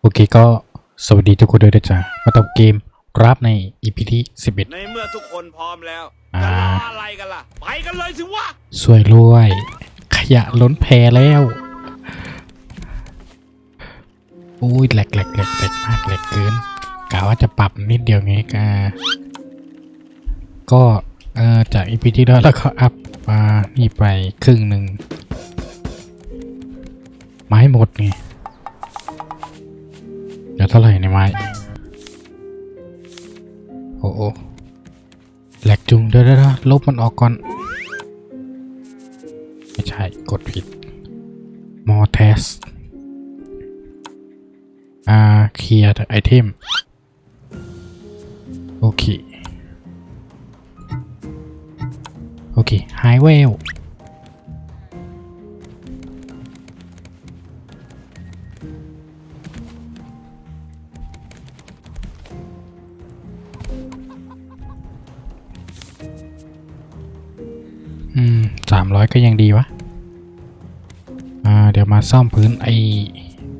โอเคก็สวัสดีทุกคนด้วยนะจ๊ะมาตบเกมรับใน EP ที่11ในเมื่อทุกคนพร้อมแล้วอ่าจะรออะไรกันล่ะ ไปกันเลยสิวะสวยรวย ขยะล้นแพแล้วอุ้ยแหลกแหลกแหลกแหลกมากแหลกเกินกะว่าจะปรับนิดเดียวไงกะก็เอ่อจาก EP ที่แล้วแล้วก็อัพมานี่ไปครึ่งหนึ่งไม้หมดไง เดี๋ยวเท่าไหร่ในไม้ โอ้โอแหลกจุงเดี๋ยวเดี๋ยวลบมันออกก่อน ไม่ใช่ กดผิด more test อ่าเคลียร์ไอเทม โอเค โอเค high well อื อยก็ยังดีวะ อ่า เดี๋ยวมาซ่อมพื้นไอ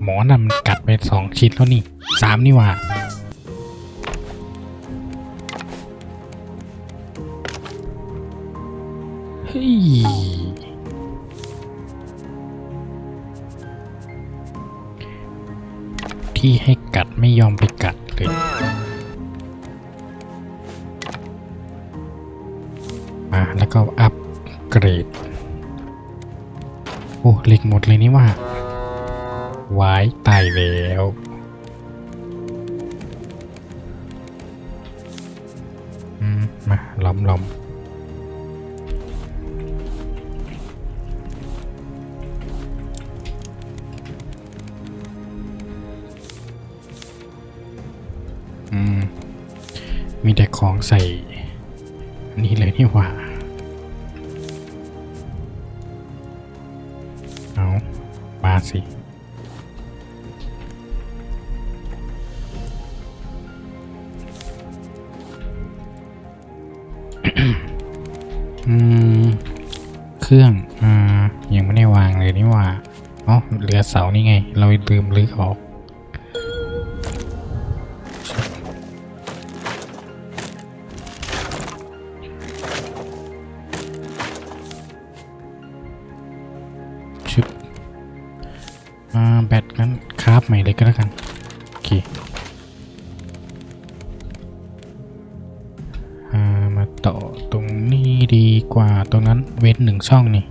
หมอนั่นมันกัดไปสองชิ้นแล้วนี่สามนี่ว่าเฮ้ยที่ให้กัดไม่ยอมไปกัดเลยอ่าแล้วก็อัพเกรด โอ้เหล็กหมดเลยนี่ว่าวายตายแล้วอืมมาล้อมล้อมอืมมีแต่ของใส่ นี่เลยนี่หว่า สิอืมเครื่องอ่ายังไม่ได้วางเลยนี่ว่าอ๋อเหลือเสานี่ไง เราลืมลื้อออก ตรงนั้นเว้นหนึ่งช่องนี่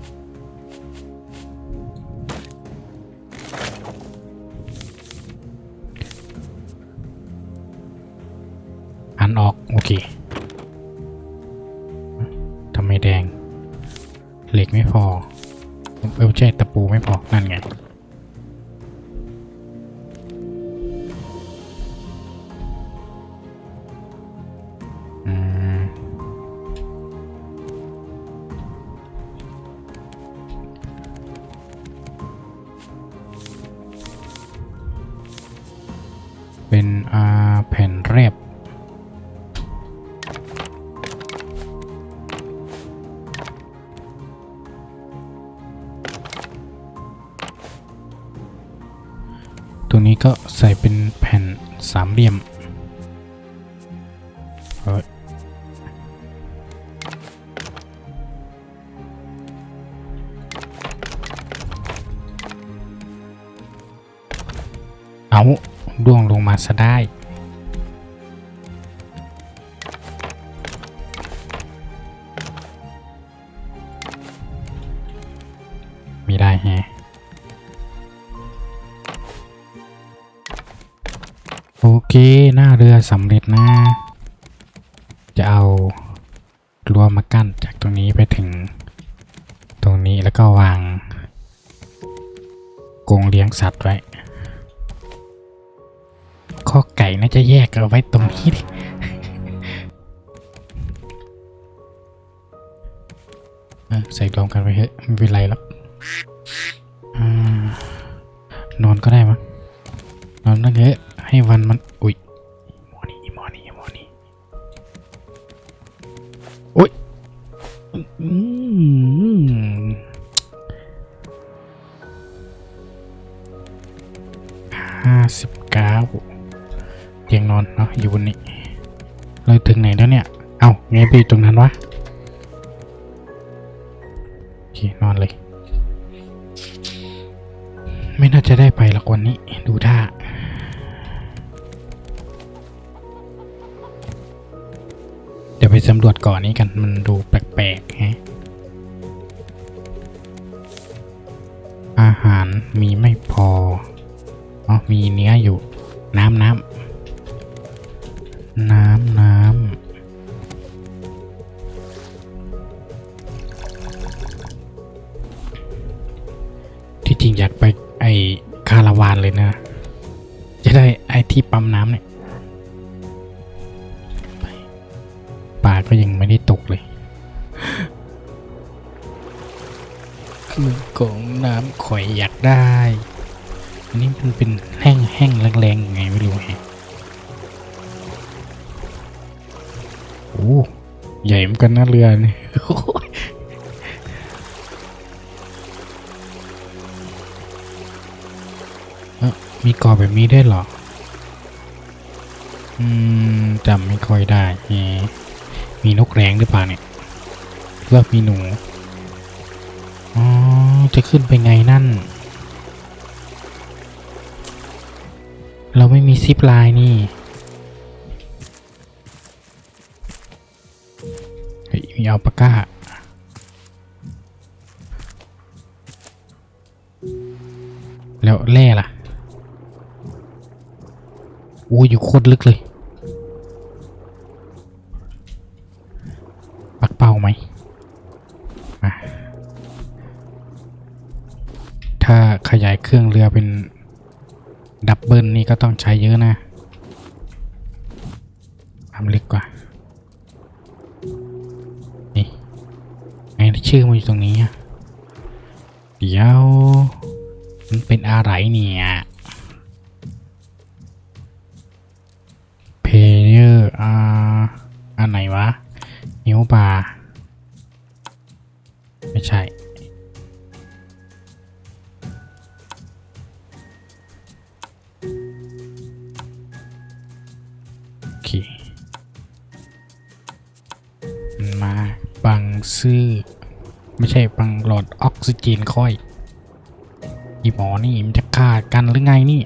ใส่เป็นแผ่นสามเหลี่ยมเฮ้ยเอาร่วงลงมาซะได้ไม่ได้แฮะ เค หน้าเรือสำเร็จนะ จะเอารั้วมากั้นจากตรงนี้ไปถึง ตรงนี้แล้วก็วางกรงเลี้ยงสัตว์ไว้ข้อไก่น่าจะแยกเอาไว้ตรงนี้ดิใส่รวมกันไปเถอะไม่เป็นไรหรอกอ่านอนก็ได้มั้งนอนนั่งเถอะ ให้วันมัน อุ้ยมอนี่มอนี่มอนี่อุ้ยอืมห้าสิบเก้าเตียงนอนเนาะอยู่บนนี้ เราถึงไหนแล้วเนี่ย เอาไงไปอยู่ตรงนั้นวะโอเคนอนเลย ไม่น่าจะได้ไปหรอกวันนี้ ดูท่า ไปสำรวจก่อนนี้กัน มันดูแปลกๆฮะ อาหารมีไม่พอ อ๋อ มีเนื้ออยู่ น้ำน้ำ น้ำน้ำ ที่จริงอยากไปไอคาราวานเลยนะ จะได้ไอที่ปั๊มน้ำเนี่ย ปลาก็ยังไม่ได้ตกเลยคือของน้ำข่อยอยากได้ อันนี้มันเป็นแห้งแห้งๆแรงๆไงไม่รู้ฮะโอ้ใหญ่เหมือนกันนะเรือนี่เอ้ามีกาะแบบนี้ได้เหรอ อืมจำไม่ค่อยได้ มีนกแร้งหรือเปล่าเนี่ยหรือว่ามีหนู อ๋อ จะขึ้นไปไงนั่น เราไม่มีซิปลน์นี่เฮ้ยมีอัลปาก้าแล้วแร่ล่ะ โอ้ยอยู่โคตรลึกเลย เป้าไหมถ้าขยายเครื่องเรือเป็นดับเบิลนี่ก็ต้องใช้เยอะนะทำเลึกกว่า นี่ไงชื่อมันอยู่ตรงนี้ เดี๋ยว มันเป็นอะไรเนี่ย นิ้วบาร์ไม่ใช่ โอเค มาบังซื่อไม่ใช่บังหลอดออกซิเจนค่อยอีหมอนี่มันจะฆ่ากันหรือไงนี่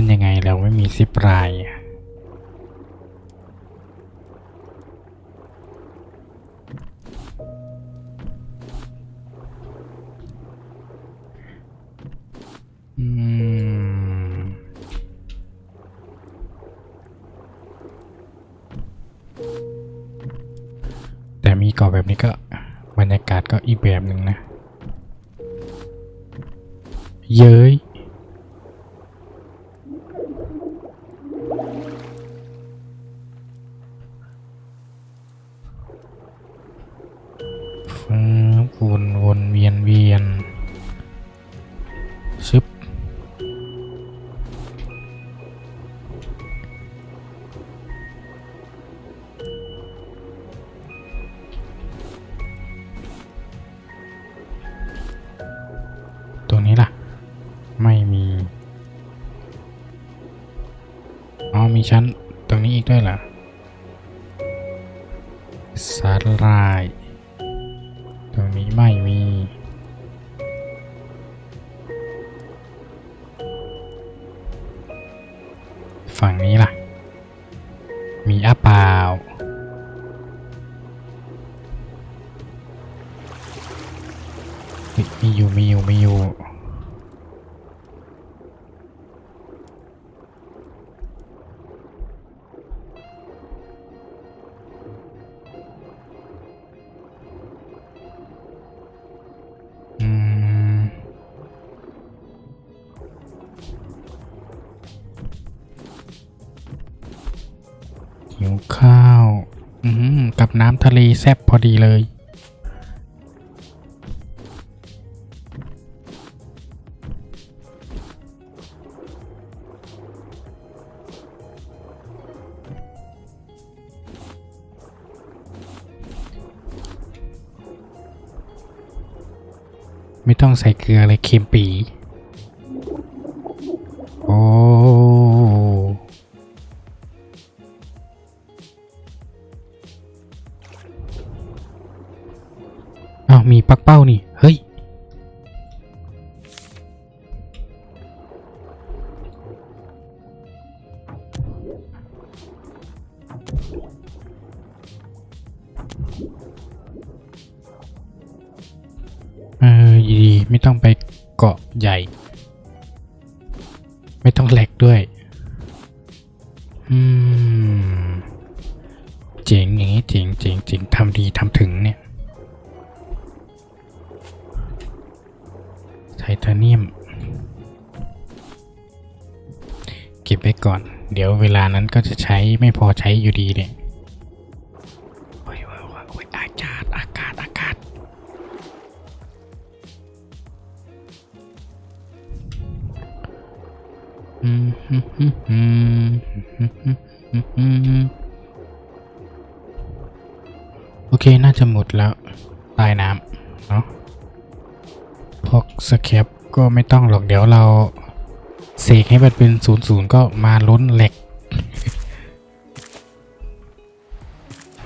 ขึ้นยังไงเราไม่มีซิปลน์อะอืมแต่มีเกาะแบบนี้ก็บรรยากาศก็อีกแบบหนึ่งนะ เย้ย มีชั้นตรงนี้อีกด้วยเหรอสาลาย ตรงนี้ไม่มี ฝั่งนี้ล่ะับน้ำทะเลแซ่บพอดีเลย ไม่ต้องใส่เกลือเลยเค็มปี๋ ดีๆ ไม่ต้องไปเกาะใหญ่ ไม่ต้องแหลกด้วยอืมเจ๋งอย่างนี้เจ๋งเจ๋งเจ๋งทำดีทำถึงเนี่ยไทเทเนียม เก็บไว้ก่อน เดี๋ยวเวลานั้นก็จะใช้ไม่พอใช้อยู่ดีเนี่ย โอเค น่าจะหมดแล้วใต้น้ำเนาะพวกสแคปก็ไม่ต้องหรอกเดี๋ยวเราเสกให้มันเป็นศูนย์ศูนย์ก็มาล้นเหล็ก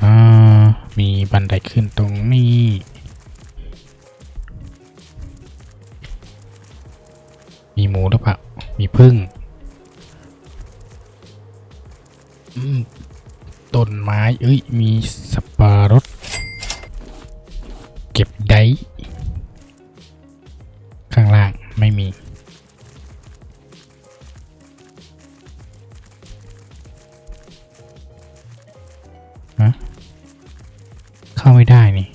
อ่ามีบันไดขึ้นตรงนี้มีหมูหรือเปล่า มีพึ่ง ต้นไม้เอ้ย มีสับปะรด เก็บได้ ข้างล่างไม่มี ฮะ เข้าไม่ได้นี่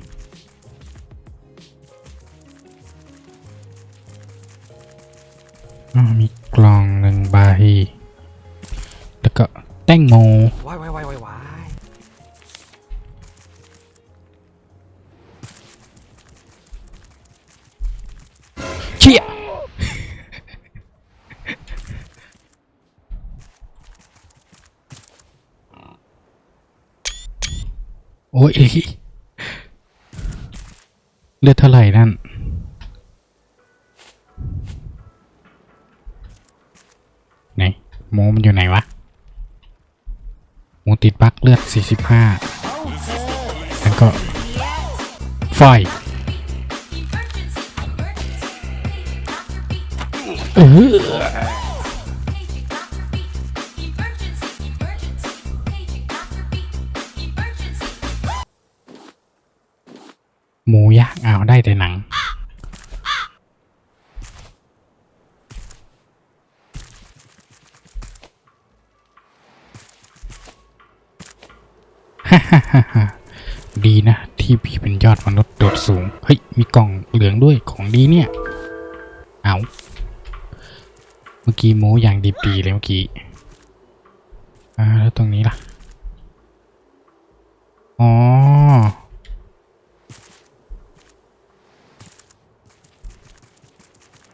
แตงโมว้ายว้ายว้ายว้ายว้ายเชี่ยโอ้ยเลือดเท่าไหร่นั่นไหนหมูมันอยู่ไหนวะหมู ติดบักเลือด 45 แล้วก็ไฟเออหมูย่างเอาได้แต่หนัง ฮ่าฮ่าฮ่าดีนะ ที่พี่เป็นยอดมนุษย์โดดสูง เฮ้ย มีกล่องเหลืองด้วยของดีเนี่ย เอาเมื่อกี้หมูอย่างดิบดีเลยเมื่อกี้ อ่า แล้วตรงนี้ล่ะ อ๋อ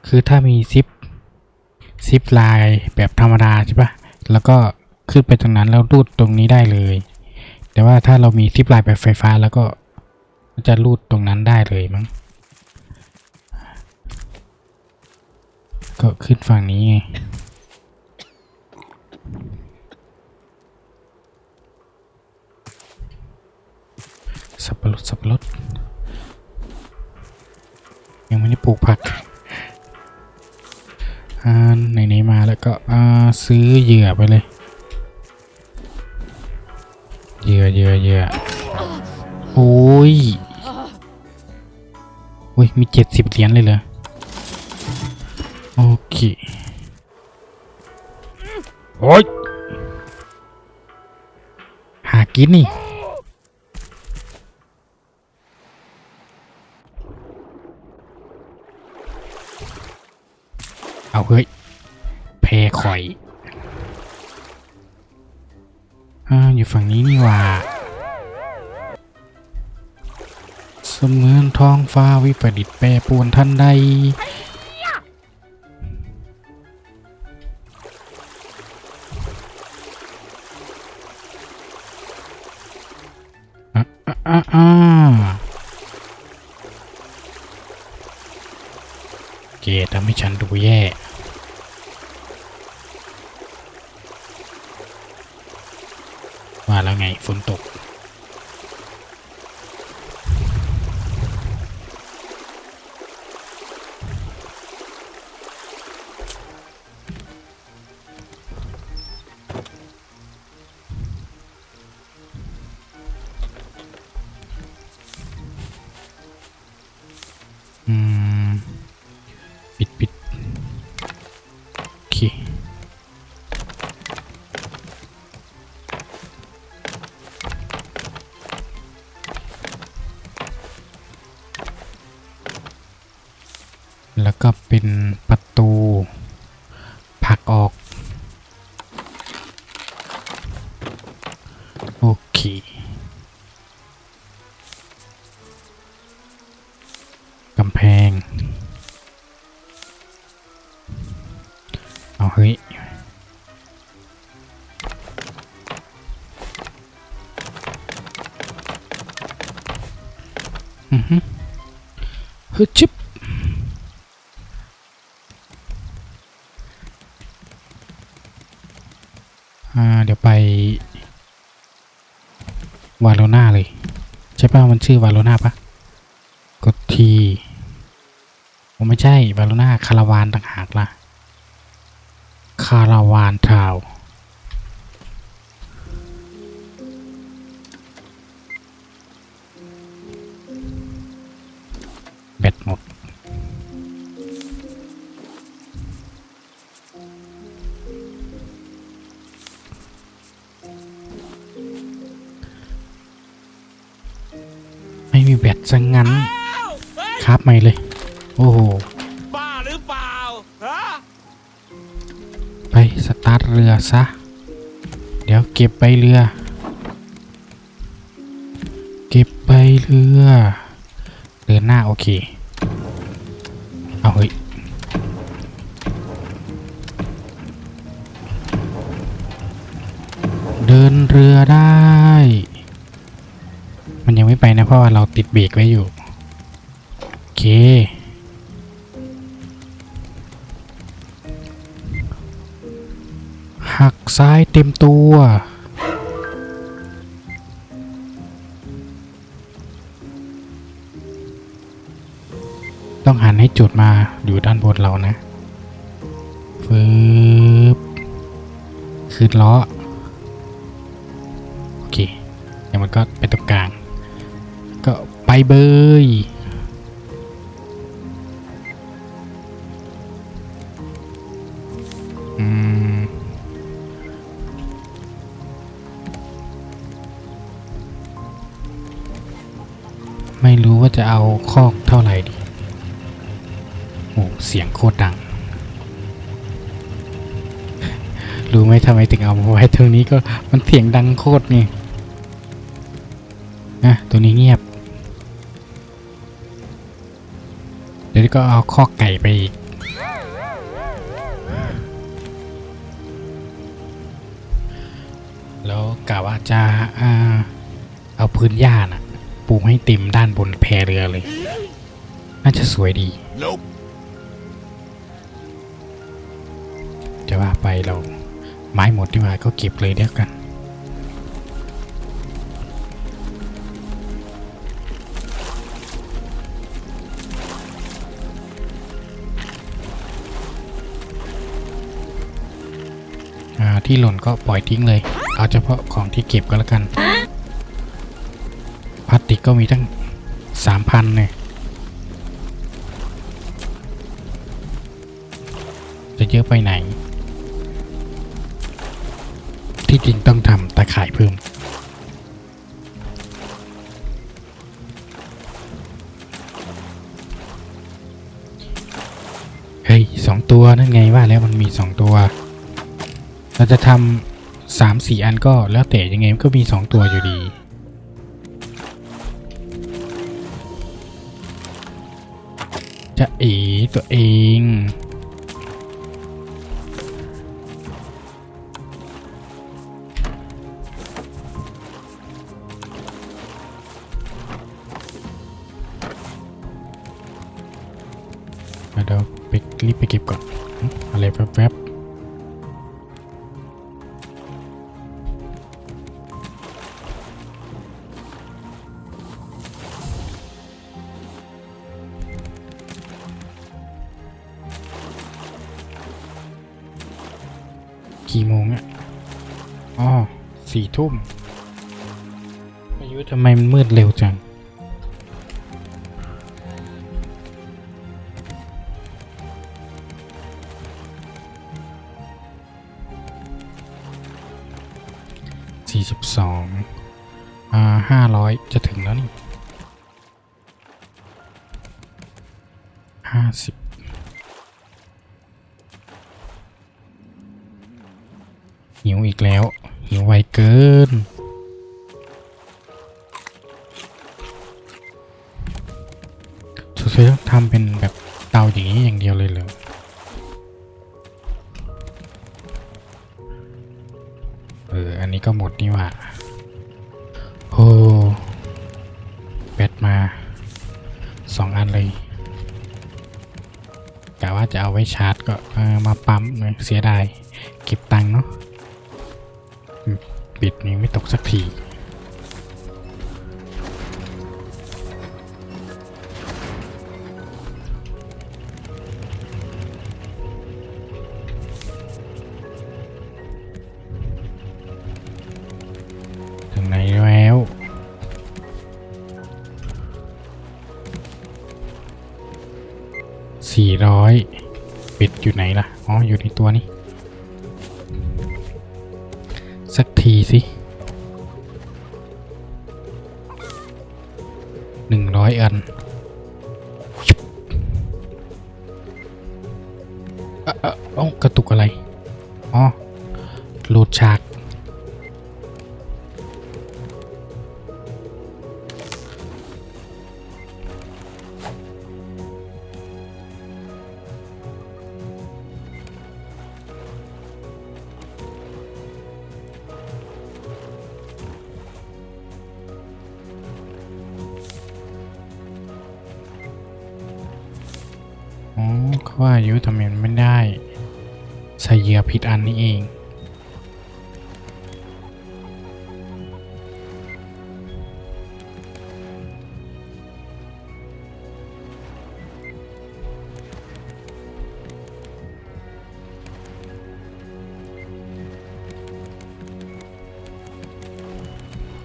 คือถ้ามีซิป ซิปลายแบบธรรมดาใช่ปะแล้วก็ขึ้นไปตรงนั้นแล้วรูดตรงนี้ได้เลย แต่ว่าถ้าเรามีซิปลายแบบไฟฟ้าแล้วก็จะรูดตรงนั้นได้เลยมั้ง ก็ขึ้นฝั่งนี้ไงสับปะรดสับปะรดยังไม่ได้ปลูกผักอ่าไหนๆมาแล้วก็อ่าซื้อเหยื่อไปเลย เยอะเยอะโอ้ยโอ้ย มีเจ็ดสิบเหรียญเลยเหรอ โอเค โอ้ย หากินนี่ อ่าอยู่ฝั่งนี้นี่ว่าเสมือนท้องฟ้าวิปริตแปรปรวนท่านใด ฮึชิบอ่า เดี๋ยวไป วาโลนาเลย ใช่ป่ะมันชื่อวาโลนาปะกดทีผมไม่ใช่วาโลนาคาราวานต่างหากล่ะ คาราวานทาวน์ แบตหมด ไม่มีแบตซะงงั้นอ้าวเฮ้ยครับไม่เลย โอ้โห บ้าหรือเปล่าฮะไป สตาร์ทเรือซะ เดี๋ยวเก็บใบเรือ เก็บใบเรือ เดินหน้า โอเค ดินเรือได้ มันยังไม่ไปนะเพราะว่าเราติดเบรกไว้อยู่ โอเค หักซ้ายเต็มตัว ต้องหันให้จุดมาอยู่ด้านบนเรานะฟืบคืนล้อ เดี๋ยวมันก็ไปตรงกลาง ก็ไปเบยไม่รู้ว่าจะเอาคอกเท่าไหร่ดี โอ้เสียงโคตรดัง รู้ไหมทำไมถึงเอามาไว้ตรงนี้ก็มันเสียงดังโคตรนี่ ตัวนี้เงียบ เดี๋ยวก็เอาคอไก่ไปอีก แล้วกะว่าจะเอาพื้นหญ้าน่ะปูให้เต็มด้านบนแพเรือเลย น่าจะสวยดี Nope จะว่าไปเราไม้หมดดีกว่าก็เก็บเลยเดียวกัน ที่หล่นก็ปล่อยทิ้งเลย เอาเฉพาะของที่เก็บก็แล้วกัน พลาสติกก็มีตั้งสามพันเนี่ยจะเยอะไปไหน ที่จริงต้องทำตะข่ายเพิ่มเฮ้ยสองตัวนั่นไงว่าแล้วมันมีสองตัว เราจะทำสามสี่อันก็แล้วแต่ยังไงมันก็มีสองตัวอยู่ดีจะเอตัวเอง กี่โมงอะอ๋อสี่ทุ่มอายุทำไมมันมืดเร็วจัง สี่สิบสองอ่าห้าร้อยจะถึงแล้วนี่ห้าสิบ หิวอีกแล้ว หิวไวเกิน สุดท้ายต้องทำเป็นแบบเตาอย่างนี้อย่างเดียวเลยเหรอเออ อันนี้ก็หมดนี่ว่าโอ้แบตมาสองอันเลยกะว่าจะเอาไว้ชาร์จก็มาปั๊มเลยเสียดาย เก็บตังค์เนาะ ปิดนี้ไม่ตกสักที ทีสิหนึ่งร้อยอันเอ่อเอ่อเอ้ากระตุกอะไร อ๋อ โหลดฉาก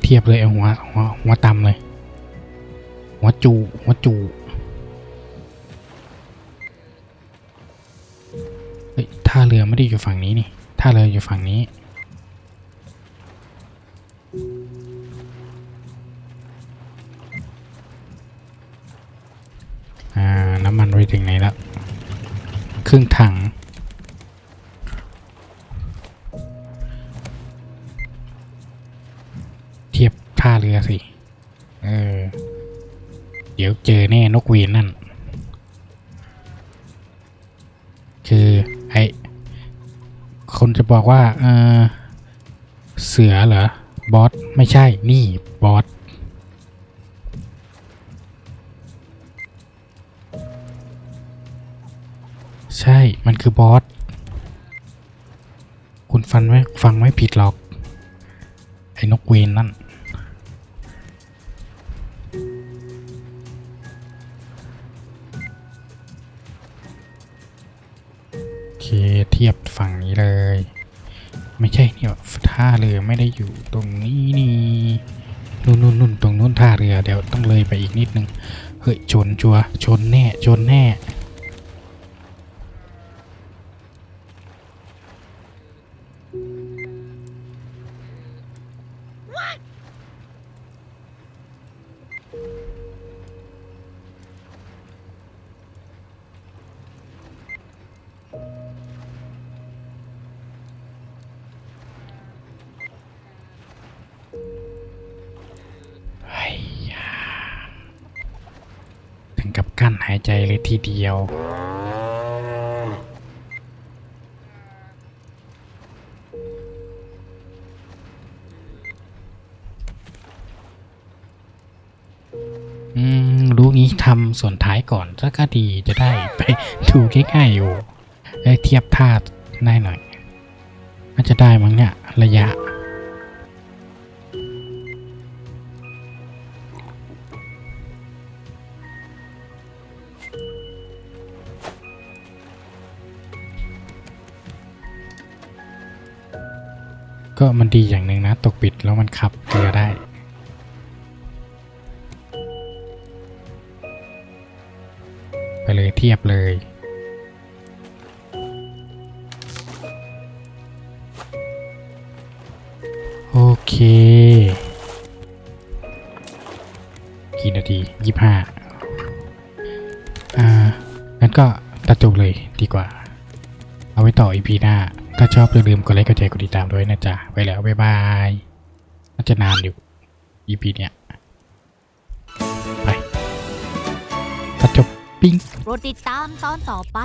ทียบเลยเอาหัวหัวหัวต่ำเลย หัวจูหัวจูเฮ้ยท่าเรือไม่ได้อยู่ฝั่งนี้นี่ท่าเรืออยู่ฝั่งนี้น้ำมันไปถึงไหนแล้วครึ่งถัง บอกว่าเออเสือเหรอบอสไม่ใช่นี่บอสใช่มันคือบอสคุณฟันไว้ฟังไม่ผิดหรอก ไอ้นกเวนนั่นโอเคเทียบฝั่งนี้เลย ไม่ใช่เนี่ยท่าเรือไม่ได้อยู่ตรงนี้นี่นู่นนู่นนู่นตรงนู้นท่าเรือเดี๋ยวต้องเลยไปอีกนิดนึงเฮ้ยชนชัวชนแน่ชนแน่ายใจเลยทีเดียว อืม รู้นี้ทำส่วนท้ายก่อนสักก็ดีจะได้ไปดูง่ายๆอยู่ได้เทียบท่าได้หน่อยน่าจะได้มั้งเนี่ย ระยะ ก็มันดีอย่างหนึ่งนะ ตกปิดแล้วมันขับเรือได้ ไปเลยเทียบเลยโอเค กี่นาทียี่ห้าอ่างั้นก็ตัดจบเลยดีกว่า เอาไว้ต่ออีพีหน้า ถ้าชอบอย่าลืมกดไลค์กดแชร์กดติดตามด้วยนะจ๊ะ ไปแล้ว บ๊ายบาย น่าจะนานอยู่ EP เนี้ย ไปตัดจบปิ้ง โปรดติดตามตอนต่อไป